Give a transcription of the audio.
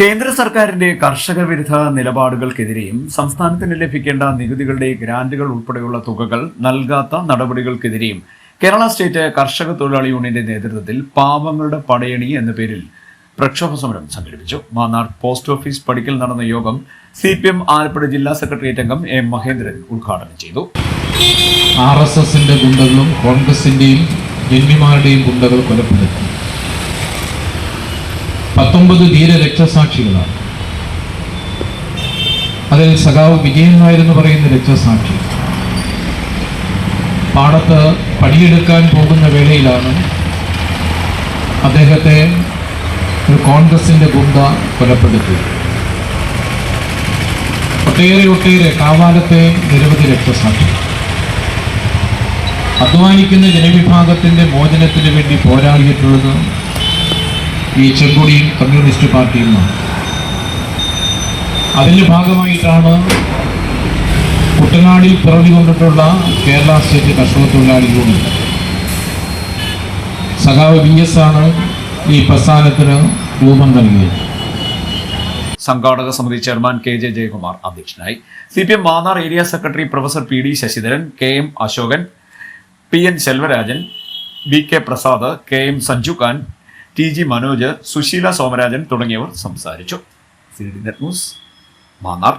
കേന്ദ്ര സർക്കാരിന്റെ കർഷക വിരുദ്ധ നിലപാടുകൾക്കെതിരെയും സംസ്ഥാനത്തിന് ലഭിക്കേണ്ട നികുതികളുടെ ഗ്രാന്റുകൾ ഉൾപ്പെടെയുള്ള തുകകൾ നൽകാത്ത നടപടികൾക്കെതിരെയും കേരള സ്റ്റേറ്റ് കർഷക തൊഴിലാളി യൂണിയന്റെ നേതൃത്വത്തിൽ പാവങ്ങളുടെ പടയണി എന്ന പേരിൽ പ്രക്ഷോഭ സമരം സംഘടിപ്പിച്ചു. മാന്നാർ പോസ്റ്റ് ഓഫീസ് പടിക്കൽ നടന്ന യോഗം സി പി എം ആലപ്പുഴ ജില്ലാ സെക്രട്ടേറിയറ്റ് അംഗം എം മഹേന്ദ്രൻ ഉദ്ഘാടനം ചെയ്തു. ആർ എസ് എസിന്റെ ഗുണ്ടകളും കോൺഗ്രസിന്റെയും ജന്മിമാരുടെയും ഗുണ്ടകൾ കൊലപ്പെടുത്തി പത്തൊമ്പത് ധീര രക്തസാക്ഷികളാണ് അതിൽ സഖാവ് വിജയൻ നായർ എന്ന് പറയുന്ന രക്തസാക്ഷി. പാടത്ത് പണിയെടുക്കാൻ പോകുന്ന വേളയിലാണ് അദ്ദേഹത്തെ ഒരു കോൺഗ്രസിന്റെ ഗുണ്ട കൊലപ്പെടുത്തി ഒട്ടേറെ ഒട്ടേറെ കാവാലത്തെ നിരവധി രക്തസാക്ഷി അധ്വാനിക്കുന്ന ജനവിഭാഗത്തിന്റെ മോചനത്തിന് വേണ്ടി പോരാടിയിട്ടുള്ളത് ഈ ചെങ്കുടി കമ്മ്യൂണിസ്റ്റ് പാർട്ടിയിൽ നിന്നാണ് അതിന്റെ ഭാഗമായിട്ടാണ് കുട്ടനാടിൽ പിറവി കൊണ്ടിട്ടുള്ള കേരള സ്റ്റേറ്റ് കർഷക തൊഴിലാളി യൂണിയൻ സഖാവ് വി എസ് ആണ് ഈ പ്രസ്ഥാനത്തിന് രൂപം നൽകിയത്. സംഘാടക സമിതി ചെയർമാൻ കെ ജെ ജയകുമാർ അധ്യക്ഷനായി. C P M Mannar area secretary professor P D Sasidharan K M Ashokan P N Selvarajan B K Prasad K M Sanju Khan T G Manoj Susheela Somarajan തുടങ്ങിയവർ സംസാരിച്ചു. C D net news Mannar.